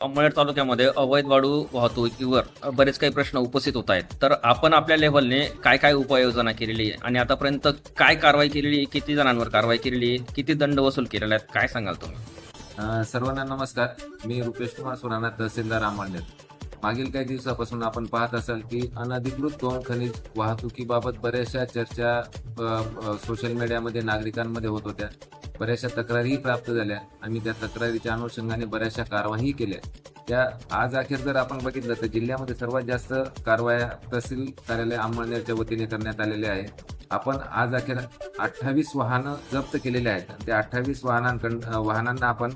अंमळनेर तालुक्यामध्ये अवैध वाळू वाहतुकीवर बरेच काही प्रश्न उपस्थित होत आहेत. तर आपण आपल्या लेव्हलने काय काय उपाययोजना केलेली आहे आणि आतापर्यंत काय कारवाई केलेली आहे? किती जणांवर कारवाई केलेली आहे? किती दंड वसूल केलेला आहे? काय सांगाल तुम्ही? सर्वांना नमस्कार. मी रुपेश कुमार सोनाना तहसीलदार अमळनेर मागील काही दिवसापासून आपण पाहत असाल की अनधिकृत गौण खनिज वाहतुकीबाबत बऱ्याचशा चर्चा सोशल मीडियामध्ये नागरिकांमध्ये होत होत्या. बऱ्याचशा तक्रारीही प्राप्त झाल्या. आम्ही त्या तक्रारीच्या अनुषंगाने बऱ्याचशा कारवाई केल्या. त्या आज अखेर जर आपण बघितलं तर जिल्ह्यामध्ये सर्वात जास्त कारवाया तहसील कार्यालय अंमळनेरच्या वतीने करण्यात आलेल्या आहे. आपण आज अखेर अठ्ठावीस वाहनं जप्त केलेले आहेत. त्या अठ्ठावीस वाहनांकडं वाहनांना आपण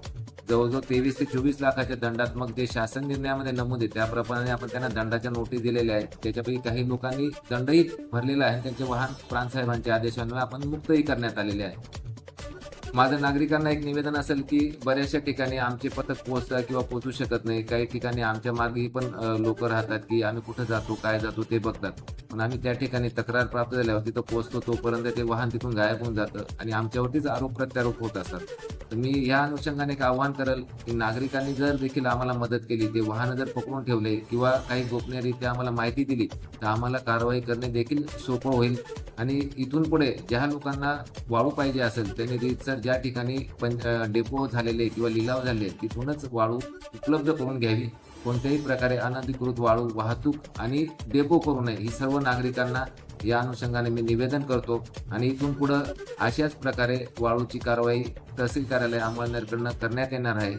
जवळजवळ तेवीस ते चोवीस लाखाच्या दंडात्मक जे शासन निर्णयामध्ये नमूद आहे त्याप्रमाणे आपण त्यांना दंडाच्या नोटीस दिलेल्या आहेत. त्याच्यापैकी काही लोकांनी दंडही भरलेला आहे. त्यांचे वाहन प्राणसाहेबांच्या आदेशांवर आपण मुक्तही करण्यात आलेले आहे. माझं नागरिकांना एक निवेदन असेल की बऱ्याचशा ठिकाणी आमचे पथक पोहोचतात किंवा पोहोचू शकत नाही. काही ठिकाणी आमच्या मागेही पण लोक राहतात की आम्ही कुठं जातो काय जातो ते बघतात. पण आम्ही त्या ठिकाणी तक्रार प्राप्त झाल्यावर तिथं पोहोचतो तोपर्यंत ते वाहन तिथून गायब होऊन जातं आणि आमच्यावरतीच आरोप प्रत्यारोप होत असतात. तर मी या अनुषंगाने एक आव्हान करेल की नागरिकांनी जर देखील आम्हाला मदत केली ते वाहन जर पकडून ठेवले किंवा काही गोपनीयरित्या आम्हाला माहिती दिली तर आम्हाला कारवाई करणे देखील सोपं होईल. आणि इथून पुढे ज्या लोकांना वाळू पाहिजे असेल त्यांनी रीतसर ज्या ठिकाणी पण डेपो झालेले किंवा लिलाव झाले तिथूनच वाळू उपलब्ध करून घ्यावी. कोणत्याही प्रकारे अनधिकृत वाळू वाहतूक आणि डेपो करू नये ही सर्व नागरिकांना या अनुषंगाने मी निवेदन करतो. आणि इथून पुढं अशाच प्रकारे वाळूची कारवाई तहसील कार्यालय अंमलनेरकडनं करण्यात येणार आहे.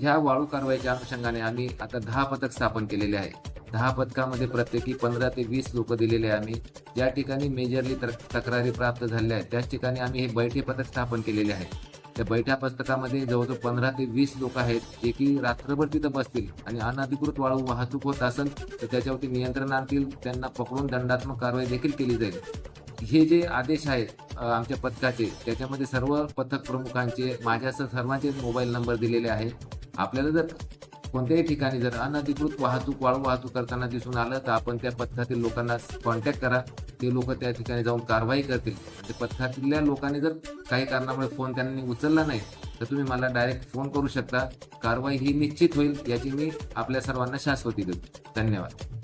ह्या वाळू कारवाईच्या अनुषंगाने आम्ही आता दहा पथक स्थापन केलेले आहे. दहा पथकामध्ये प्रत्येकी पंधरा ते वीस लोक दिलेले आहे आम्ही. ज्या ठिकाणी मेजरली तक्रारी प्राप्त झाल्या आहेत त्याच ठिकाणी आम्ही हे बैठे पथक स्थापन केलेले आहे. त्या बैठ्या पथकामध्ये जवळजवळ पंधरा ते वीस लोक आहेत जे की रात्रभर तिथं बसतील आणि अनधिकृत वाळू वाहतूक होत असेल तर त्याच्यावरती नियंत्रण आणतील त्यांना पकडून दंडात्मक कारवाई देखील केली जाईल. हे जे आदेश आहेत आमच्या पथकाचे त्याच्यामध्ये सर्व पथक प्रमुखांचे माझ्यासह सर्वांचे मोबाईल नंबर दिलेले आहे. आपल्याला जर कोणत्याही ठिकाणी जर अनधिकृत वाहतूक वाळू वाहतूक करताना दिसून आलं तर आपण त्या पथकातील लोकांना कॉन्टॅक्ट करा. ते लोक त्या ठिकाणी जाऊन कारवाई करतील. ते पथकातल्या लोकांनी जर काही कारणामुळे फोन त्यांनी उचलला नाही तर तुम्ही मला डायरेक्ट फोन करू शकता. कारवाई ही निश्चित होईल याची मी आपल्या सर्वांना शाश्वती देतो. धन्यवाद.